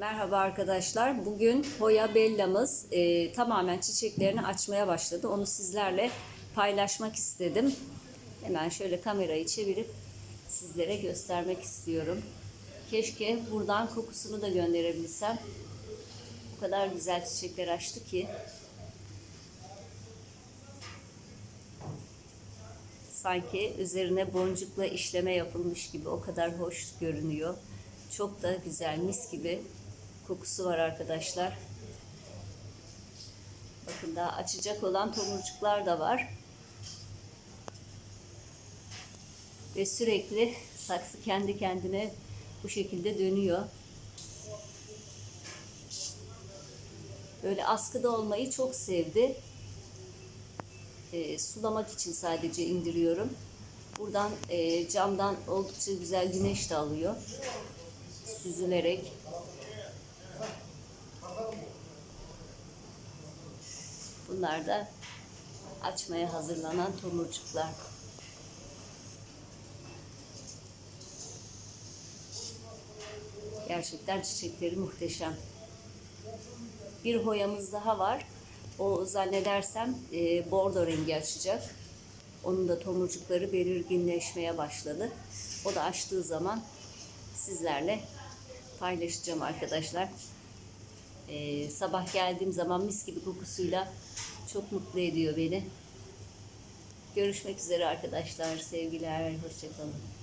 Merhaba arkadaşlar. Bugün Hoya Bella'mız e, tamamen çiçeklerini açmaya başladı. Onu sizlerle paylaşmak istedim. Hemen şöyle kamerayı çevirip sizlere göstermek istiyorum. Keşke buradan kokusunu da gönderebilsem. O kadar güzel çiçekler açtı ki. Sanki üzerine boncukla işleme yapılmış gibi o kadar hoş görünüyor. Çok da güzel mis gibi kokusu var arkadaşlar. Bakın daha açacak olan tomurcuklar da var. Ve sürekli saksı kendi kendine bu şekilde dönüyor. Böyle askıda olmayı çok sevdi. E, sulamak için sadece indiriyorum. Buradan e, camdan oldukça güzel güneş de alıyor. Süzülerek. Bunlar da açmaya hazırlanan tomurcuklar. Gerçekten çiçekleri muhteşem. Bir hoyamız daha var. O zannedersem e, bordo rengi açacak. Onun da tomurcukları belirginleşmeye başladı. O da açtığı zaman sizlerle paylaşacağım arkadaşlar. E, sabah geldiğim zaman mis gibi kokusuyla çok mutlu ediyor beni. Görüşmek üzere arkadaşlar. Sevgiler. Hoşçakalın.